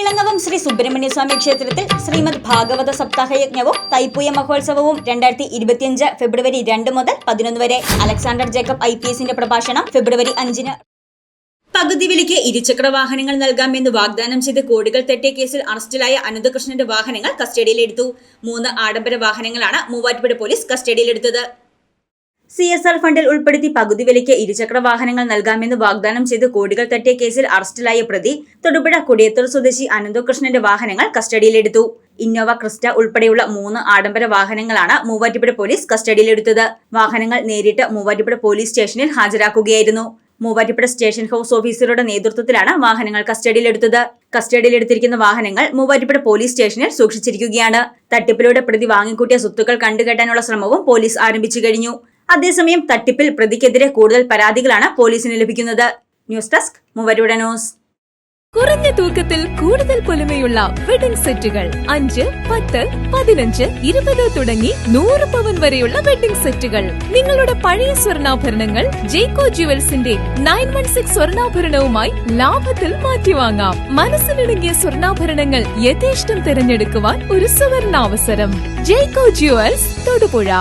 ഇളങ്ങവം ശ്രീ സുബ്രഹ്മണ്യ സ്വാമി ക്ഷേത്രത്തിൽ ശ്രീമദ് ഭാഗവത സപ്താഹ യജ്ഞവും തൈപ്പൂയ മഹോത്സവവും രണ്ടായിരത്തി ഇരുപത്തിയഞ്ച് ഫെബ്രുവരി രണ്ട് മുതൽ പതിനൊന്ന് വരെ. അലക്സാണ്ടർ ജേക്കബ് ഐ പി എസിന്റെ പ്രഭാഷണം ഫെബ്രുവരി അഞ്ചിന്. പകുതി വിലയ്ക്ക് ഇരുചക്ര വാഹനങ്ങൾ നൽകാമെന്ന് വാഗ്ദാനം ചെയ്ത് കോടികൾ തെറ്റിയ കേസിൽ അറസ്റ്റിലായ അനന്തകൃഷ്ണന്റെ വാഹനങ്ങൾ കസ്റ്റഡിയിലെടുത്തു. മൂന്ന് ആഡംബര വാഹനങ്ങളാണ് മൂവാറ്റുപുഴ പോലീസ് കസ്റ്റഡിയിലെടുത്തത്. സി എസ് ആർ ഫണ്ടിൽ ഉൾപ്പെടുത്തി പകുതി വിലയ്ക്ക് ഇരുചക്ര വാഹനങ്ങൾ നൽകാമെന്ന് വാഗ്ദാനം ചെയ്ത് കോടികൾ തട്ടിയ കേസിൽ അറസ്റ്റിലായ പ്രതി തൊടുപുഴ കൊടിയത്തൂർ സ്വദേശി അനന്തകൃഷ്ണന്റെ വാഹനങ്ങൾ കസ്റ്റഡിയിലെടുത്തു. ഇന്നോവ ക്രിസ്റ്റ ഉൾപ്പെടെയുള്ള മൂന്ന് ആഡംബര വാഹനങ്ങളാണ് മൂവാറ്റുപുഴ പോലീസ് കസ്റ്റഡിയിലെടുത്തത്. വാഹനങ്ങൾ നേരിട്ട് മൂവാറ്റുപുഴ പോലീസ് സ്റ്റേഷനിൽ ഹാജരാക്കുകയായിരുന്നു. മൂവാറ്റുപുഴ സ്റ്റേഷൻ ഹൌസ് ഓഫീസറുടെ നേതൃത്വത്തിലാണ് വാഹനങ്ങൾ കസ്റ്റഡിയിലെടുത്തത്. കസ്റ്റഡിയിലെടുത്തിരിക്കുന്ന വാഹനങ്ങൾ മൂവാറ്റുപുഴ പോലീസ് സ്റ്റേഷനിൽ സൂക്ഷിച്ചിരിക്കുകയാണ്. തട്ടിപ്പിലൂടെ പ്രതി വാങ്ങിക്കൂട്ടിയ സ്വത്തുക്കൾ കണ്ടുകെട്ടാനുള്ള ശ്രമവും പോലീസ് ആരംഭിച്ചു കഴിഞ്ഞു. അതേസമയം തട്ടിപ്പിൽ പ്രതിക്കെതിരെ കൂടുതൽ പരാതികളാണ് പോലീസിന് ലഭിക്കുന്നത്. ന്യൂസ് ഡെസ്ക് മൂവരുടെ ന്യൂസ്. കുറഞ്ഞ തൂക്കത്തിൽ കൂടുതൽ പൊലിമയുള്ള വെഡിംഗ് സെറ്റുകൾ അഞ്ച് പത്ത് പതിനഞ്ച് ഇരുപത് തുടങ്ങി നൂറ് പവൻ വരെയുള്ള വെഡിംഗ് സെറ്റുകൾ നിങ്ങളുടെ പഴയ സ്വർണാഭരണങ്ങൾ ജേക്കോ ജുവൽസിന്റെ നയൻ വൺ സിക്സ് സ്വർണാഭരണവുമായി ലാഭത്തിൽ മാറ്റിവാങ്ങാം. മനസ്സിലിണങ്ങിയ സ്വർണാഭരണങ്ങൾ യഥേഷ്ടം തിരഞ്ഞെടുക്കുവാൻ ഒരു സുവർണാവസരം. ജേക്കോ ജുവൽസ് തൊടുപുഴ.